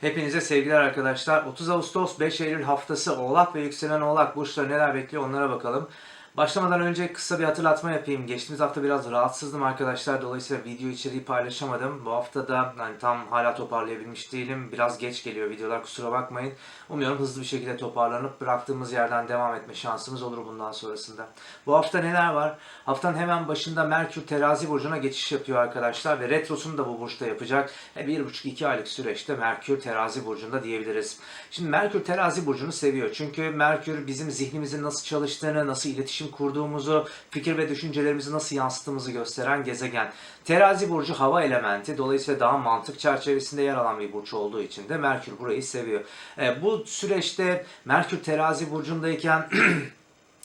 Hepinize sevgiler arkadaşlar. 30 Ağustos 5 Eylül haftası Oğlak ve yükselen Oğlak burçları neler bekliyor onlara bakalım. Başlamadan önce kısa bir hatırlatma yapayım. Geçtiğimiz hafta biraz rahatsızdım arkadaşlar. Dolayısıyla video içeriği paylaşamadım. Bu hafta da hani tam hala toparlayabilmiş değilim. Biraz geç geliyor videolar kusura bakmayın. Umuyorum hızlı bir şekilde toparlanıp bıraktığımız yerden devam etme şansımız olur bundan sonrasında. Bu hafta neler var? Haftanın hemen başında Merkür terazi burcuna geçiş yapıyor arkadaşlar ve retrosunu da bu burçta yapacak. E, bir buçuk iki aylık süreçte Merkür terazi burcunda diyebiliriz. Şimdi Merkür terazi burcunu seviyor. Çünkü Merkür bizim zihnimizin nasıl çalıştığını, nasıl iletişim kurduğumuzu, fikir ve düşüncelerimizi nasıl yansıttığımızı gösteren gezegen. Terazi burcu hava elementi. Dolayısıyla daha mantık çerçevesinde yer alan bir burç olduğu için de Merkür burayı seviyor. E, bu süreçte Merkür terazi burcundayken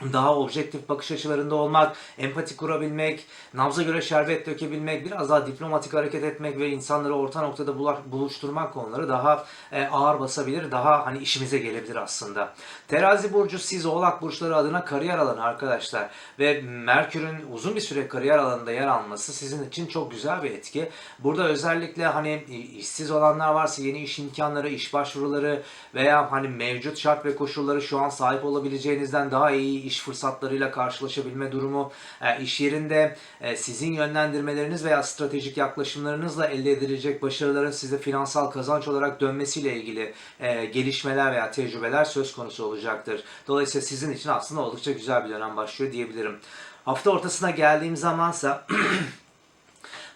daha objektif bakış açılarında olmak, empati kurabilmek, nabza göre şerbet dökebilmek, biraz daha diplomatik hareket etmek ve insanları orta noktada buluşturmak konuları daha e, ağır basabilir, daha hani işimize gelebilir aslında. Terazi burcu siz oğlak burçları adına kariyer alanı arkadaşlar ve Merkür'ün uzun bir süre kariyer alanında yer alması sizin için çok güzel bir etki. Burada özellikle hani işsiz olanlar varsa yeni iş imkanları, iş başvuruları veya hani mevcut şart ve koşulları şu an sahip olabileceğinizden daha iyi iş fırsatlarıyla karşılaşabilme durumu, e, iş yerinde e, sizin yönlendirmeleriniz veya stratejik yaklaşımlarınızla elde edilecek başarıların size finansal kazanç olarak dönmesiyle ilgili e, gelişmeler veya tecrübeler söz konusu olacaktır. Dolayısıyla sizin için aslında oldukça güzel bir dönem başlıyor diyebilirim. Hafta ortasına geldiğim zamansa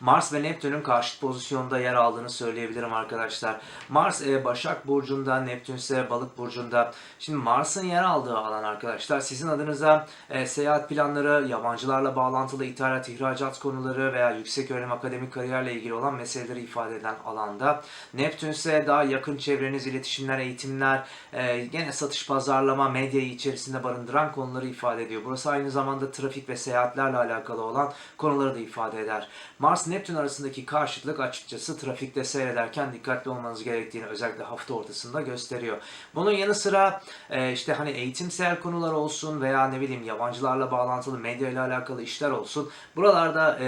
Mars ve Neptün'ün karşıt pozisyonda yer aldığını söyleyebilirim arkadaşlar. Mars e, Başak Burcu'nda, Neptün ise Balık Burcu'nda. Şimdi Mars'ın yer aldığı alan arkadaşlar sizin adınıza e, seyahat planları, yabancılarla bağlantılı ithalat, ihracat konuları veya yüksek öğrenim akademik kariyerle ilgili olan meseleleri ifade eden alanda. Neptün ise daha yakın çevreniz, iletişimler, eğitimler, e, gene satış, pazarlama, medyayı içerisinde barındıran konuları ifade ediyor. Burası aynı zamanda trafik ve seyahatlerle alakalı olan konuları da ifade eder. Mars Neptün arasındaki karşıtlık açıkçası trafikte seyrederken dikkatli olmanız gerektiğini özellikle hafta ortasında gösteriyor. Bunun yanı sıra e, işte hani eğitimsel konular olsun veya ne bileyim yabancılarla bağlantılı medya ile alakalı işler olsun. Buralarda e,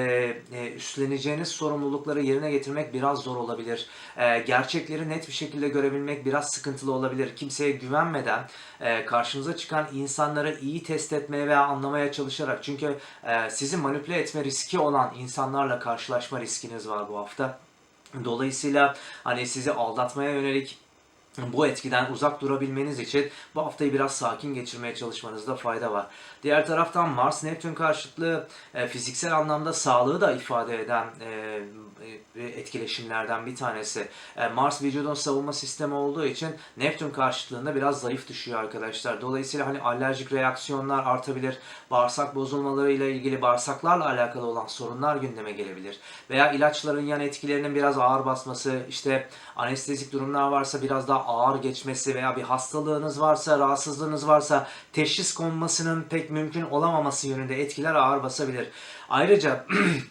e, üstleneceğiniz sorumlulukları yerine getirmek biraz zor olabilir. E, gerçekleri net bir şekilde görebilmek biraz sıkıntılı olabilir. Kimseye güvenmeden e, karşınıza çıkan insanları iyi test etmeye veya anlamaya çalışarak çünkü e, sizi manipüle etme riski olan insanlarla karşılaşma riskiniz var bu hafta. Dolayısıyla hani sizi aldatmaya yönelik bu etkiden uzak durabilmeniz için bu haftayı biraz sakin geçirmeye çalışmanızda fayda var. Diğer taraftan Mars-Neptün karşıtlığı e, fiziksel anlamda sağlığı da ifade eden e, e, etkileşimlerden bir tanesi. Mars vücudun savunma sistemi olduğu için Neptün karşıtlığında biraz zayıf düşüyor arkadaşlar. Dolayısıyla hani alerjik reaksiyonlar artabilir. Bağırsak bozulmalarıyla ilgili bağırsaklarla alakalı olan sorunlar gündeme gelebilir. Veya ilaçların yan etkilerinin biraz ağır basması, işte anestezik durumlar varsa biraz daha ağır geçmesi veya bir hastalığınız varsa, rahatsızlığınız varsa teşhis konmasının pek mümkün olamaması yönünde etkiler ağır basabilir. Ayrıca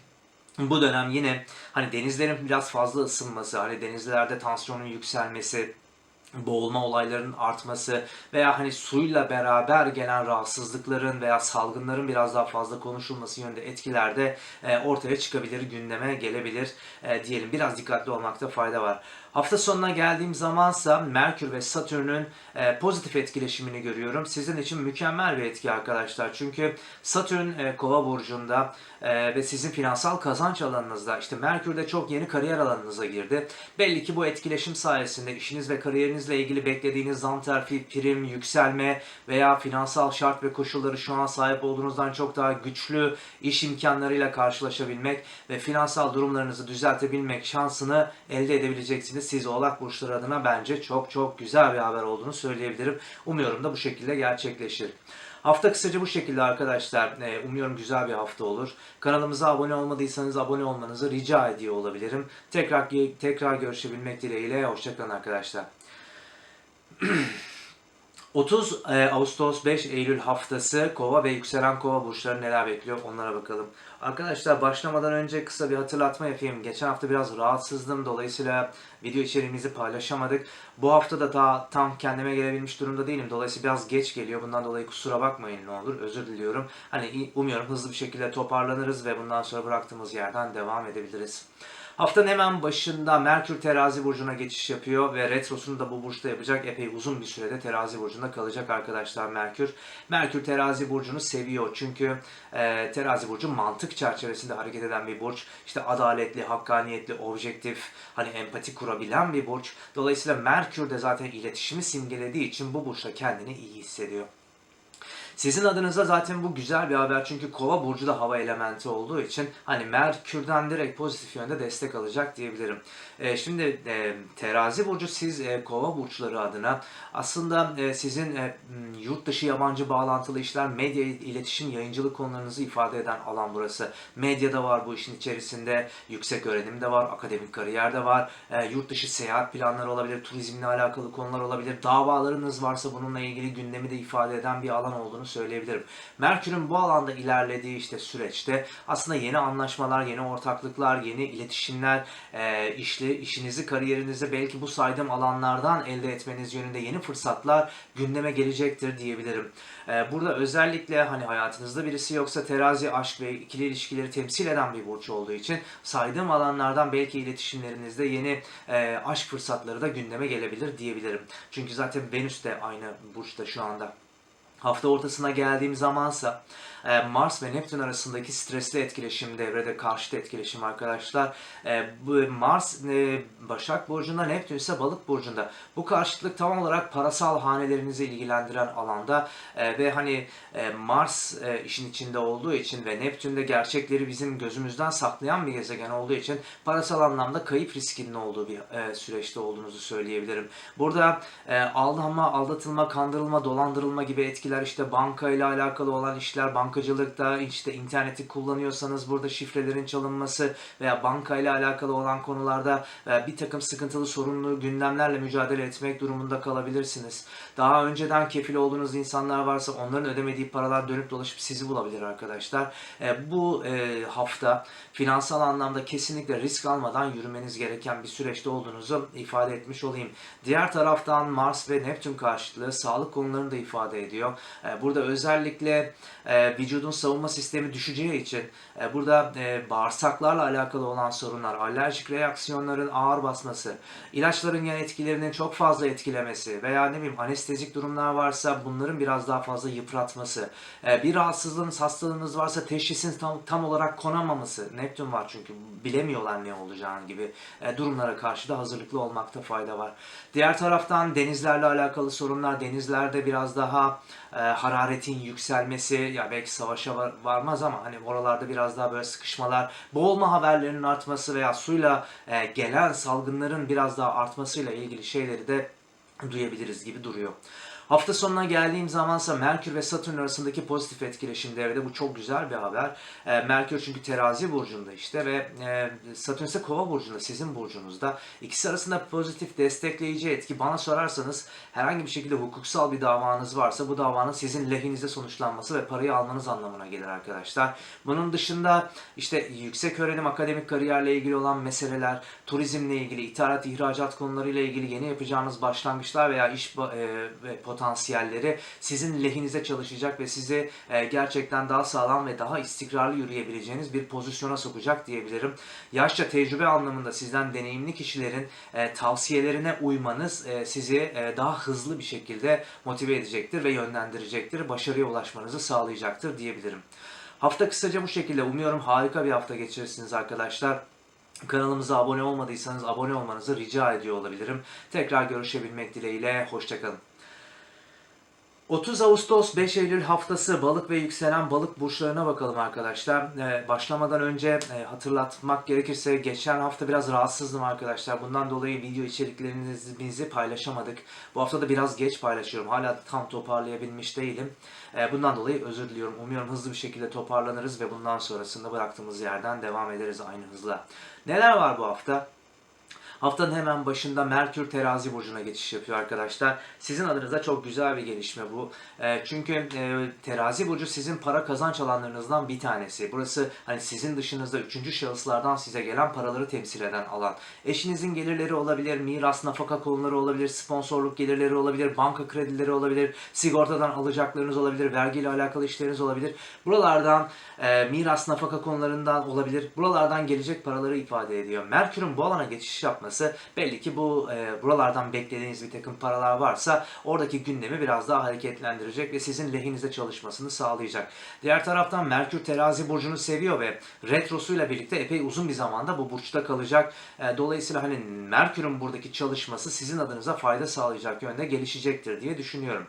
bu dönem yine hani denizlerin biraz fazla ısınması, hani denizlerde tansiyonun yükselmesi, boğulma olaylarının artması veya hani suyla beraber gelen rahatsızlıkların veya salgınların biraz daha fazla konuşulması yönünde etkiler de e, ortaya çıkabilir, gündeme gelebilir e, diyelim. Biraz dikkatli olmakta fayda var. Hafta sonuna geldiğim zamansa Merkür ve Satürn'ün e, pozitif etkileşimini görüyorum. Sizin için mükemmel bir etki arkadaşlar. Çünkü Satürn e, Kova burcunda e, ve sizin finansal kazanç alanınızda işte Merkür de çok yeni kariyer alanınıza girdi. Belli ki bu etkileşim sayesinde işiniz ve kariyerinizle ilgili beklediğiniz zam terfi, prim, yükselme veya finansal şart ve koşulları şu an sahip olduğunuzdan çok daha güçlü iş imkanlarıyla karşılaşabilmek ve finansal durumlarınızı düzeltebilmek şansını elde edebileceksiniz. Siz Oğlak Burçları adına bence çok çok güzel bir haber olduğunu söyleyebilirim. Umuyorum da bu şekilde gerçekleşir. Hafta kısaca bu şekilde arkadaşlar. Ee, Umuyorum güzel bir hafta olur. Kanalımıza abone olmadıysanız abone olmanızı rica ediyor olabilirim. Tekrar tekrar görüşebilmek dileğiyle. Hoşçakalın arkadaşlar. 30 e, Ağustos 5 Eylül haftası Kova ve yükselen Kova burçları neler bekliyor onlara bakalım. Arkadaşlar başlamadan önce kısa bir hatırlatma yapayım. Geçen hafta biraz rahatsızdım dolayısıyla video içeriğimizi paylaşamadık. Bu hafta da daha tam kendime gelebilmiş durumda değilim. Dolayısıyla biraz geç geliyor. Bundan dolayı kusura bakmayın ne olur. Özür diliyorum. Hani umuyorum hızlı bir şekilde toparlanırız ve bundan sonra bıraktığımız yerden devam edebiliriz. Haftanın hemen başında Merkür terazi burcuna geçiş yapıyor ve retrosunu da bu burçta yapacak. Epey uzun bir sürede terazi burcunda kalacak arkadaşlar Merkür. Merkür terazi burcunu seviyor çünkü e, terazi burcu mantık çerçevesinde hareket eden bir burç. İşte adaletli, hakkaniyetli, objektif, hani empati kurabilen bir burç. Dolayısıyla Merkür de zaten iletişimi simgelediği için bu burçta kendini iyi hissediyor. Sizin adınıza zaten bu güzel bir haber çünkü kova burcu da hava elementi olduğu için hani Merkür'den direkt pozitif yönde destek alacak diyebilirim. Ee, şimdi e, terazi burcu siz e, kova burçları adına aslında e, sizin e, yurt dışı yabancı bağlantılı işler, medya iletişim, yayıncılık konularınızı ifade eden alan burası. Medyada var bu işin içerisinde, yüksek öğrenim de var, akademik kariyer de var, e, yurt dışı seyahat planları olabilir, turizmle alakalı konular olabilir, davalarınız varsa bununla ilgili gündemi de ifade eden bir alan olduğunu söyleyebilirim. Merkür'ün bu alanda ilerlediği işte süreçte aslında yeni anlaşmalar, yeni ortaklıklar, yeni iletişimler, e, işli, işinizi, kariyerinizi belki bu saydığım alanlardan elde etmeniz yönünde yeni fırsatlar gündeme gelecektir diyebilirim. E, burada özellikle hani hayatınızda birisi yoksa terazi, aşk ve ikili ilişkileri temsil eden bir burç olduğu için saydığım alanlardan belki iletişimlerinizde yeni e, aşk fırsatları da gündeme gelebilir diyebilirim. Çünkü zaten Venüs de aynı burçta şu anda. Hafta ortasına geldiğim zamansa e, Mars ve Neptün arasındaki stresli etkileşim devrede karşıt etkileşim arkadaşlar. E, Mars e, Başak Burcu'nda, Neptün ise Balık Burcu'nda. Bu karşıtlık tam olarak parasal hanelerinizi ilgilendiren alanda ve hani Mars işin içinde olduğu için ve Neptün de gerçekleri bizim gözümüzden saklayan bir gezegen olduğu için parasal anlamda kayıp riskinin olduğu bir süreçte olduğunuzu söyleyebilirim. Burada aldanma, aldatılma, kandırılma, dolandırılma gibi etkiler işte banka ile alakalı olan işler, bankacılıkta işte interneti kullanıyorsanız burada şifrelerin çalınması veya banka ile alakalı olan konularda e, bir takım sıkıntılı sorunlu gündemlerle mücadele etmek durumunda kalabilirsiniz. Daha önceden kefil olduğunuz insanlar varsa onların ödemediği paralar dönüp dolaşıp sizi bulabilir arkadaşlar. E, bu e, hafta finansal anlamda kesinlikle risk almadan yürümeniz gereken bir süreçte olduğunuzu ifade etmiş olayım. Diğer taraftan Mars ve Neptün karşıtlığı sağlık konularını da ifade ediyor. E, Burada özellikle e, vücudun savunma sistemi düşeceği için e, burada bağırsaklarla alakalı olan sorunlar, alerjik reaksiyonların ağır basması, ilaçların yan etkilerinin çok fazla etkilemesi veya ne bileyim anestezik durumlar varsa bunların biraz daha fazla yıpratması, bir rahatsızlığınız, hastalığınız varsa teşhisin tam, tam olarak konamaması, Neptün var çünkü bilemiyorlar ne olacağını gibi durumlara karşı da hazırlıklı olmakta fayda var. Diğer taraftan denizlerle alakalı sorunlar, denizlerde biraz daha e, hararetin yükselmesi, ya belki savaşa var- varmaz ama hani oralarda biraz daha böyle sıkışmalar, boğulma haberlerinin artması veya suyla e, gelen salgınların biraz daha artmasıyla ilgili şeyleri de duyabiliriz gibi duruyor. Hafta sonuna geldiğim zamansa Merkür ve Satürn arasındaki pozitif etkileşim devrede. Bu çok güzel bir haber. E, Merkür çünkü terazi burcunda işte ve e, Satürn ise kova burcunda, sizin burcunuzda. İkisi arasında pozitif destekleyici etki. Bana sorarsanız herhangi bir şekilde hukuksal bir davanız varsa bu davanın sizin lehinize sonuçlanması ve parayı almanız anlamına gelir arkadaşlar. Bunun dışında işte yüksek öğrenim, akademik kariyerle ilgili olan meseleler, turizmle ilgili, ithalat, ihracat konularıyla ilgili yeni yapacağınız başlangıçlar veya iş e, potansiyelleri sizin lehinize çalışacak ve sizi e, gerçekten daha sağlam ve daha istikrarlı yürüyebileceğiniz bir pozisyona sokacak diyebilirim. Yaşça tecrübe anlamında sizden deneyimli kişilerin e, tavsiyelerine uymanız e, sizi daha hızlı bir şekilde motive edecektir ve yönlendirecektir. Başarıya ulaşmanızı sağlayacaktır diyebilirim. Hafta kısaca bu şekilde. Umuyorum harika bir hafta geçirirsiniz arkadaşlar. Kanalımıza abone olmadıysanız abone olmanızı rica ediyor olabilirim. Tekrar görüşebilmek dileğiyle. Hoşçakalın. 30 Ağustos 5 Eylül haftası balık ve yükselen balık burçlarına bakalım arkadaşlar. Ee, başlamadan önce e, hatırlatmak gerekirse geçen hafta biraz rahatsızdım arkadaşlar. Bundan dolayı video içeriklerimizi paylaşamadık. Bu hafta da biraz geç paylaşıyorum. Hala tam toparlayabilmiş değilim. Ee, bundan dolayı özür diliyorum. Umuyorum hızlı bir şekilde toparlanırız ve bundan sonrasında bıraktığımız yerden devam ederiz aynı hızla. Neler var bu hafta? Haftanın hemen başında Merkür terazi burcuna geçiş yapıyor arkadaşlar. Sizin adınıza çok güzel bir gelişme bu. E, çünkü e, terazi burcu sizin para kazanç alanlarınızdan bir tanesi. Burası hani sizin dışınızda üçüncü şahıslardan size gelen paraları temsil eden alan. Eşinizin gelirleri olabilir, miras, nafaka konuları olabilir, sponsorluk gelirleri olabilir, banka kredileri olabilir, sigortadan alacaklarınız olabilir, vergiyle alakalı işleriniz olabilir. Buralardan e, miras, nafaka konularından olabilir. Buralardan gelecek paraları ifade ediyor. Merkür'ün bu alana geçiş yapması belli ki bu e, buralardan beklediğiniz bir takım paralar varsa oradaki gündemi biraz daha hareketlendirecek ve sizin lehinize çalışmasını sağlayacak. Diğer taraftan Merkür terazi burcunu seviyor ve retrosuyla birlikte epey uzun bir zamanda bu burçta kalacak. E, dolayısıyla hani Merkür'ün buradaki çalışması sizin adınıza fayda sağlayacak yönde gelişecektir diye düşünüyorum.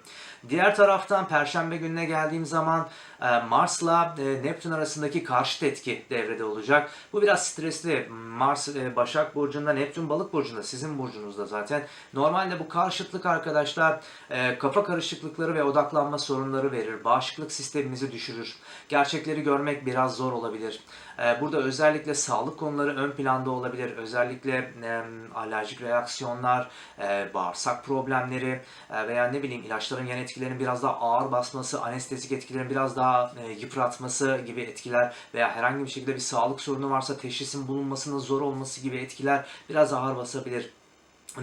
Diğer taraftan Perşembe gününe geldiğim zaman e, Mars'la e, Neptün arasındaki karşıt etki devrede olacak. Bu biraz stresli. Mars e, Başak Burcu'nda, Neptün Balık Burcu'nda, sizin burcunuzda zaten. Normalde bu karşıtlık arkadaşlar e, kafa karışıklıkları ve odaklanma sorunları verir. Bağışıklık sisteminizi düşürür. Gerçekleri görmek biraz zor olabilir. E, Burada özellikle sağlık konuları ön planda olabilir. Özellikle alerjik reaksiyonlar, e, bağırsak problemleri e, veya ne bileyim ilaçların yan etkilerinin biraz daha ağır basması, anestezik etkilerin biraz daha e, yıpratması gibi etkiler veya herhangi bir şekilde bir sağlık sorunu varsa teşhisin bulunmasının zor olması gibi etkiler biraz ağır basabilir.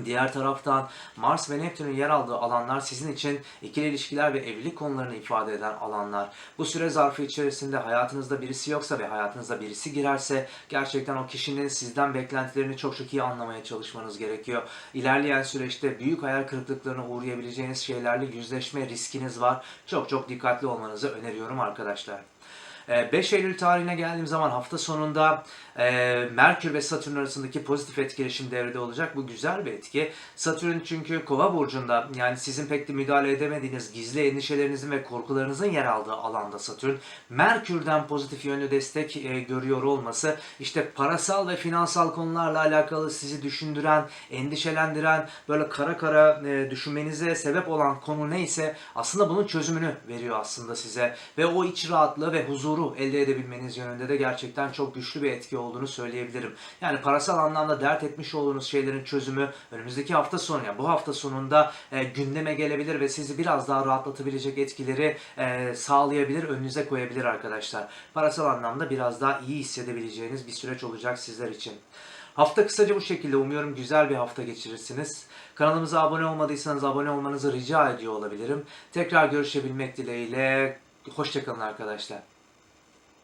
Diğer taraftan Mars ve Neptün'ün yer aldığı alanlar sizin için ikili ilişkiler ve evlilik konularını ifade eden alanlar. Bu süre zarfı içerisinde hayatınızda birisi yoksa ve hayatınıza birisi girerse gerçekten o kişinin sizden beklentilerini çok çok iyi anlamaya çalışmanız gerekiyor. İlerleyen süreçte büyük hayal kırıklıklarına uğrayabileceğiniz şeylerle yüzleşme riskiniz var. Çok çok dikkatli olmanızı öneriyorum arkadaşlar. Ee, 5 Eylül tarihine geldiğim zaman hafta sonunda e, Merkür ve Satürn arasındaki pozitif etkileşim devrede olacak. Bu güzel bir etki. Satürn çünkü Kova burcunda yani sizin pek de müdahale edemediğiniz gizli endişelerinizin ve korkularınızın yer aldığı alanda Satürn. Merkür'den pozitif yönlü destek e, görüyor olması işte parasal ve finansal konularla alakalı sizi düşündüren, endişelendiren, böyle kara kara e, düşünmenize sebep olan konu neyse aslında bunun çözümünü veriyor aslında size ve o iç rahatlığı ve huzuru elde edebilmeniz yönünde de gerçekten çok güçlü bir etki olduğunu söyleyebilirim. Yani parasal anlamda dert etmiş olduğunuz şeylerin çözümü önümüzdeki hafta sonu yani bu hafta sonunda e, gündeme gelebilir ve sizi biraz daha rahatlatabilecek etkileri e, sağlayabilir, önünüze koyabilir arkadaşlar. Parasal anlamda biraz daha iyi hissedebileceğiniz bir süreç olacak sizler için. Hafta kısaca bu şekilde. Umuyorum güzel bir hafta geçirirsiniz. Kanalımıza abone olmadıysanız abone olmanızı rica ediyor olabilirim. Tekrar görüşebilmek dileğiyle. Hoşçakalın arkadaşlar.